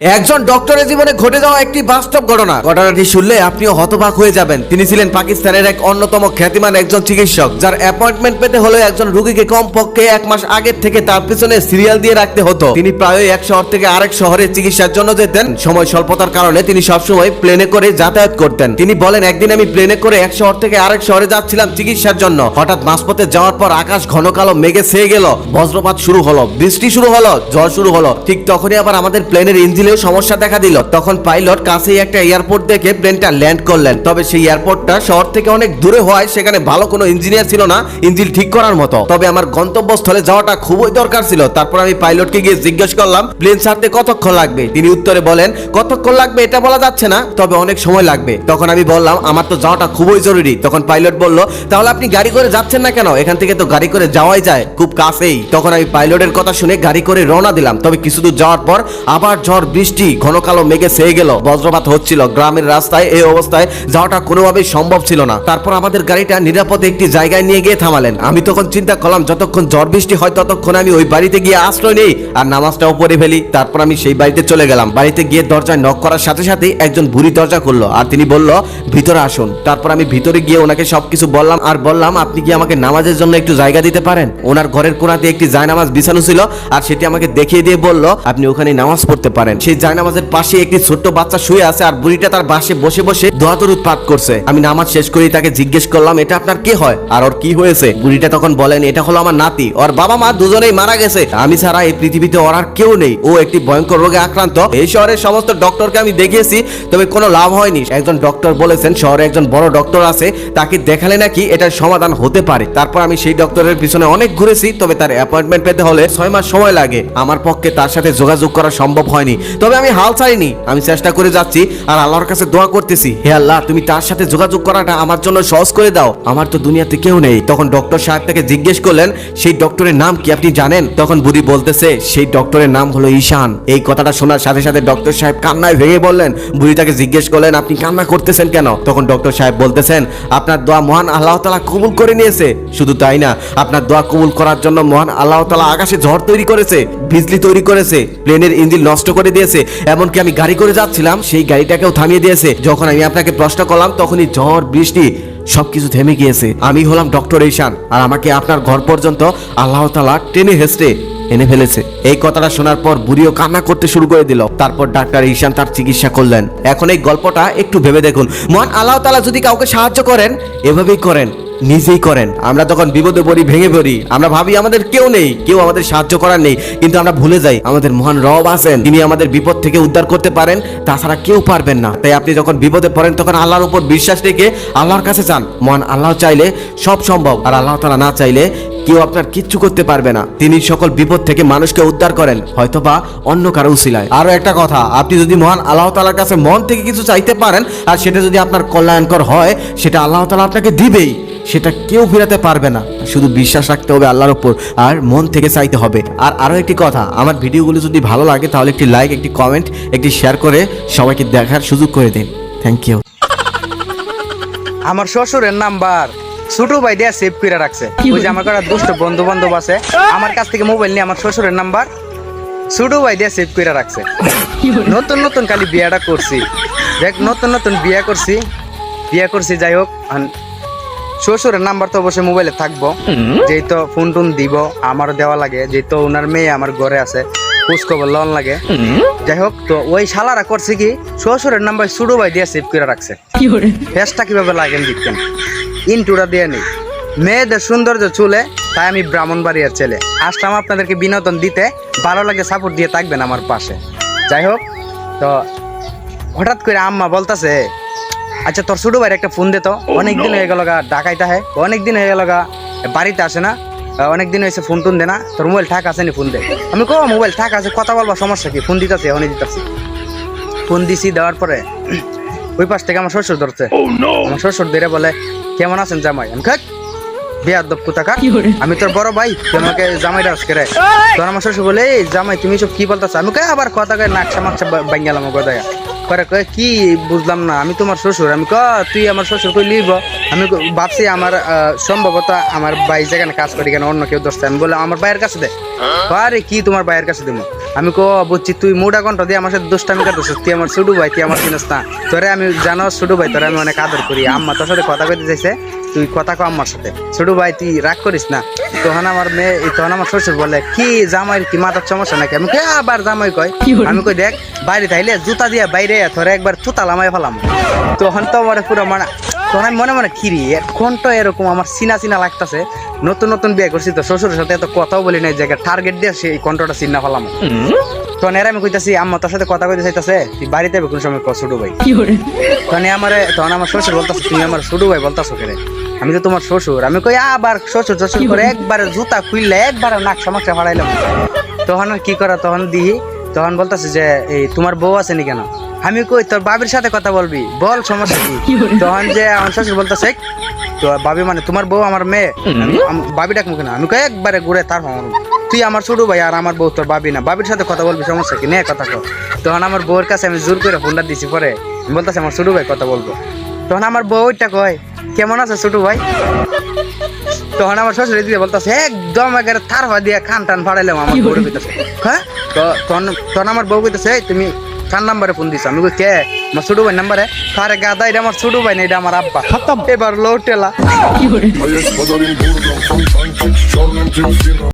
একজন ডক্টরের জীবনে ঘটে যাওয়া একটি বাস্তব ঘটনা। ঘটনাটি শুনলে আপনিও হতবাক হয়ে যাবেন। তিনি ছিলেন পাকিস্তানের এক অন্যতম খ্যাতিমান একজন চিকিৎসক, যার অ্যাপয়েন্টমেন্ট পেতে হলে একজন রোগীকে কমপক্ষে এক মাস আগের থেকে তার পিছনে সিরিয়াল দিয়ে রাখতে হতো। তিনি প্রায় এক শহর থেকে আরেক শহরে চিকিৎসার জন্য যেতেন। সময় স্বল্পতার কারণে তিনি সবসময় প্লেনে করে যাতায়াত করতেন। তিনি বলেন, একদিন আমি প্লেনে করে এক শহর থেকে আরেক শহরে যাচ্ছিলাম চিকিৎসার জন্য। হঠাৎ মাঝপথে যাওয়ার পর আকাশ ঘন কালো মেঘে ছেয়ে গেল। বজ্রপাত শুরু হলো, বৃষ্টি শুরু হলো, ঝড় শুরু হলো। ঠিক তখনই আবার আমাদের প্লেনের ইঞ্জিনেও সমস্যা দেখা দিল। তখন পাইলট কাছেই একটা এয়ারপোর্ট দেখে প্লেনটা ল্যান্ড করলেন। তবে সেই এয়ারপোর্টটা শহর থেকে অনেক দূরে হওয়ায় সেখানে ভালো কোনো ইঞ্জিনিয়ার ছিল না, ইঞ্জিন ঠিক করার মতো। তবে আমার গন্তব্যস্থলে যাওয়াটা খুবই দরকার ছিল। তারপর আমি পাইলটকে গিয়ে জিজ্ঞেস করলাম, প্লেন ছাড়তে কতক্ষণ লাগবে? তিনি উত্তরে বলেন, কতক্ষণ লাগবে এটা বলা যাচ্ছে না, তবে অনেক সময় লাগবে। তখন আমি বললাম, আমার তো যাওয়াটা খুবই জরুরি। তখন পাইলট বলল, তাহলে আপনি গাড়ি করে যাচ্ছেন না কেন? এখান থেকে তো গাড়ি করে যাওয়াই যায়, খুব কাছেই। তখন আমি পাইলটের কথা শুনে গাড়ি করে রওনা দিলাম। তবে কিছু দূর যাওয়ার পর আবার ঝড় বৃষ্টি, ঘন কালো মেঘে সেয়ে গেল, বজ্রপাত হচ্ছিল। গ্রামের রাস্তায় এই অবস্থায় যাওয়াটা কোনোভাবেই সম্ভব ছিল না। তারপর আমাদের গাড়িটা নিরাপদে একটি জায়গায় নিয়ে গিয়ে থামালেন। আমি তখন চিন্তা করলাম, যতক্ষণ ঝড় বৃষ্টি হয় ততক্ষণ আমি ওই বাড়িতে গিয়ে আশ্রয় নেই আর নামাজটাও পড়ে ফেলি। তারপর আমি সেই বাড়িতে চলে গেলাম। বাড়িতে গিয়ে দরজায় নক করার সাথে সাথে একজন বুড়ি দরজা করল আর তিনি বলল, ভিতরে আসুন। তারপর আমি ভিতরে গিয়ে ওনাকে সবকিছু বললাম আর বললাম, আপনি কি আমাকে নামাজের জন্য একটু জায়গা দিতে পারেন? ওনার ঘরের কোনাতে একটি জায়নামাজ বিছানো ছিল আর সেটি আমাকে দেখিয়ে দিয়ে বলল, আপনি ওখানে নামাজ পড়তে পারেন। সেই জায়নামাজের পাশে একটি ছোট্ট বাচ্চা শুয়ে আছে আর বুড়িটা তার পাশে বসে বসে দোয়াতর উৎপাত করছে। আমি নামাজ শেষ করেই তাকে জিজ্ঞেস করলাম, এটা আপনার কি হয়? আর ওর কি হয়েছে? বুড়িটা তখন বলেন, এটা হলো আমার নাতি, ওর বাবা মা দুজনেই মারা গেছে। আমি ছাড়া এই পৃথিবীতে ওর আর কেউ নেই। ও একটি ভয়ঙ্কর রোগে আক্রান্ত। এই শহরের সমস্ত ডক্টরকে আমি দেখিয়েছি, তবে কোনো লাভ হয়নি। একজন ডক্টর বলেছেন, শহরে একজন বড় ডক্টর আছে, তাকে দেখালে নাকি এটার সমাধান হতে পারে। তারপর আমি সেই ডক্টরের পিছনে অনেক ঘুরেছি, তবে তার অ্যাপয়েন্টমেন্ট পেতে হলে ছয় মাস সময় লাগে। আমার পক্ষে তার সাথে যোগাযোগ করা সম্ভব হয়নি। তবে আমি হাল ছাড়িনি। আমি চেষ্টা করে যাচ্ছি আর আল্লাহর কাছে দোয়া করতেছি। হে আল্লাহ, তুমি তার সাথে যোগাযোগ করাটা আমার জন্য সহজ করে দাও। আমার তো দুনিয়াতে কেউ নেই। তখন ডক্টর সাহেব তাকে জিজ্ঞেস করলেন, সেই ডক্টরের নাম কি আপনি জানেন? তখন বুড়ি বলতেছে, সেই ডক্টরের নাম হলো ঈশান। এই কথাটা শোনার সাথে সাথে ডক্টর সাহেব কান্নায় ভেঙে বললেন। বুড়ি তাকে জিজ্ঞেস করলেন, আপনি কান্না করতেছেন কেন? তখন ডক্টর সাহেব বলতেছেন, আপনার দোয়া মহান আল্লাহ তালা কবুল করে নিয়েছে। শুধু তাই না, আপনার দোয়া কবুল করার জন্য মহান আল্লাহ তালা আকাশে ঝড় তৈরি করেছে, বিজলি তৈরি করেছে, প্লেনের ইঞ্জিন নষ্ট করে দিয়েছে। এমনকি আমি গাড়ি করে যাচ্ছিলাম, সেই গাড়িটাকেও থামিয়ে দিয়েছে। যখন আমি আপনাকে প্রশ্ন করলাম, তখনই ঝড়, বৃষ্টি সবকিছু থেমে গিয়েছে। আমি হলাম ডক্টর ঈশান, আর আমাকে আপনার ঘর পর্যন্ত আল্লাহ তালা টেনে হেসড়ে এনে ফেলেছে। এই কথাটা শোনার পর বুড়িও কান্না করতে শুরু করে দিল। তারপর ডাক্তার ঈশান তার চিকিৎসা করলেন। এখন এই গল্পটা একটু ভেবে দেখুন। মহান আল্লাহ তালা যদি কাউকে সাহায্য করেন, এভাবেই করেন। নিজেই করেন। আমরা যখন বিপদে পড়ি, ভেঙে পড়ি, আমরা ভাবি আমাদের কেউ নেই, কেউ আমাদের সাহায্য করার নেই, কিন্তু আমরা ভুলে যাই আমাদের মহান রব আছেন। তিনি আমাদের বিপদ থেকে উদ্ধার করতে পারেন, তাছাড়া কেউ পারবেন না। তাই আপনি যখন বিপদে পড়েন, তখন আল্লাহর উপর বিশ্বাস রেখে আল্লাহর কাছে চান মহান আল্লাহ চাইলে সব সম্ভব, আর আল্লাহ তালা না চাইলে কেউ আপনার কিচ্ছু করতে পারবে না। তিনি সকল বিপদ থেকে মানুষকে উদ্ধার করেন, হয়তোবা অন্য কারও উসিলায়। আরও একটা কথা, আপনি যদি মহান আল্লাহ তালার কাছে মন থেকে কিছু চাইতে পারেন, আর সেটা যদি আপনার কল্যাণকর হয়, সেটা আল্লাহ তালা আপনাকে দিবেই। সেটা কেউ ফেরাতে পারবে না। শুধু বিশ্বাস রাখতে হবে আল্লাহর উপর আর মন থেকে চাইতে হবে। আর আরও একটি কথা আমার ভিডিওগুলো যদি ভালো লাগে তাহলে একটি লাইক একটি কমেন্ট একটি শেয়ার করে সবাইকে দেখার সুযোগ করে দিন। থ্যাংক ইউ আমার শ্বশুরের নাম্বার ছোট ভাই দিয়া সেভ করে রাখছে। ওই যে আমার কটা দুষ্ট বন্ধু বান্ধব আছে আমার কাছ থেকে মোবাইল নিয়ে আমার শ্বশুরের নাম্বার ছোট ভাই দিয়া সেভ করে রাখছে। নতুন নতুন খালি বিয়াটা করছি। দেখ নতুন নতুন বিয়া করছি। বিয়া করছি যাই হোক শ্বশুরের নাম্বার তো অবশ্যই মোবাইলে থাকব। যেহেতু ফোন টোন দিব আমারও দেওয়া লাগে। যেহেতু ওনার মেয়ে আমার ঘরে আছে খোঁজ খবর লন লাগে যাই হোক তো ওই শালারা করছে কি শ্বশুরের নাম্বার ছোট ভাই দিয়া সেভ করে রাখছে। ফেসটা কীভাবে লাগেন দেখতেন ইনটুরা দিয়ে নেই। মেয়েদের সৌন্দর্য চুলে তাই আমি ব্রাহ্মণ ব্রাহ্মণবাড়িয়ার ছেলে। আসলাম আপনাদেরকে বিনোদন দিতে ভালো লাগে সাপোর্ট দিয়ে থাকবেন আমার পাশে। যাই হোক তো হঠাৎ করে আম্মা বলতাছে আচ্ছা তোর ছোট ভাইয়ের একটা ফোন দে তো। অনেকদিন হয়ে গেল গা ঢাকাইতে হয়। অনেকদিন হয়ে গেল গা বাড়িতে আসে না। অনেকদিন হয়েছে ফোন টোন দে না। তোর মোবাইল ঠাক আছে নি ফোন দে। আমি কো মোবাইল ঠাক আছে কথা বলবা সমস্যা কি? ফোন দিতেছে এখনই দিতেছি। ফোন দিছি দেওয়ার পরে ওই পাশ থেকে আমার শ্বশুর ধরছে। আমার শ্বশুর ধরে বলে কেমন আছেন জামাই? আমি খাক বিয়ার দপ কোথাকা আমি তোর বড় ভাই তুই আমাকে জামাই ডাস করে তোর আমার শ্বশুর বলে এই জামাই তুমি সব কি বলতেছ? আমি কই আবার কথা কয়ে নাকশা মাকশা বাঙ্গালাম কথায় করে কয়ে কি বুঝলাম না আমি তোমার শ্বশুর। আমি ক তুই আমার শ্বশুর কই লিব? আমি ভাবছি আমার আহ, সম্ভবত আমার ভাই যেখানে কাজ করি কেন অন্য কেউ দোষতে আমি বলে আমার ভাইয়ের কাছে দে। আরে কি তোমার ভাইয়ের কাছে দেবো? আমি কো বুঝছি তুই মুডা কণ্ঠ দিয়ে আমার সাথে দুষ্টামি করতেছিস তুই আমার ছোট ভাই তুই আমার চিনস না। তোরে আমি জানো ছোট ভাই তোরে আমি অনেক আদর করি। আম্মা তোর সাথে কথা কইতে চাইছে তুই কথা কো আম্মার সাথে। ছোট ভাই তুই রাগ করিস না। তখন আমার মেয়ে তখন আমার শ্বশুর বলে কি জামাই কি মাথার সমস্যা নাকি? আমি কই আবার জামাই কয়। আমি কই দেখ বাইরে থাইলে জুতা দিয়ে বাইরে তোরে একবার তুতা লামাই ফেলাম। তখন তো আমার পুরো মানে তখন আমি মনে মনে খিরি তো এরকম আমার চিনা চিনা লাগতাছে। নতুন নতুন বিয়ে করছি তো শ্বশুরের সাথে এত কথাও বলি নাই এই জায়গায় টার্গেট দিয়ে সেই কণ্ঠটা চিন্না ফেলাম। তখন এর আমি কইতাছি আম্মা তোর সাথে কথা কইতে চাইতাছে তুই বাড়িতে যাবে কোন সময় ছোট ভাই। তখন আমার তখন আমার শ্বশুর বলতাছে তুমি আমার ছোট ভাই বলতাছো কেন? আমি তো তোমার শ্বশুর আমি কই আবার শ্বশুর শ্বশুর করে একবারে জুতা খুললে একবার নাক সামাকটা ফাড়াইলাম। তখন কি করা তখন দিই তখন বলতাছে যে এই তোমার বউ আছে নি কেন? আমি কই তোর বাবির সাথে কথা বলবি বল সমস্যা কি? তখন যে আমার শ্বশুর বলতেছে তো বাবি মানে তোমার বউ আমার মেয়ে। বাবি ডাক মুখে না আমি একবারে ঘুরে তার হম তুই আমার ছোট ভাই আর আমার বউ তোর বাবি না। বাবির সাথে কথা বলবি সমস্যা কি? নে কথা কর তখন আমার বউয়ের কাছে আমি জোর করে ফোনটা দিছি পরে বলতেছি আমার ছোট ভাই কথা বলব। তখন আমার বউ ওইটা কয় কেমন আছে ছোট ভাই? তখন আমার শ্বশুর দিকে বলতেছে একদম একেবারে থার হওয়া দিয়ে খান টান ফাড়াইলাম আমার বউর কইতেছে হ্যাঁ? তো তখন তখন আমার বউ কইতেছে তুমি কার নাম্বারে ফোন দিছ? আমি কে? আমার ছোট ভাই নাম্বারে? আরে গাদা এটা আমার ছোট ভাই না এটা আমার আব্বা। এবার লোটেলা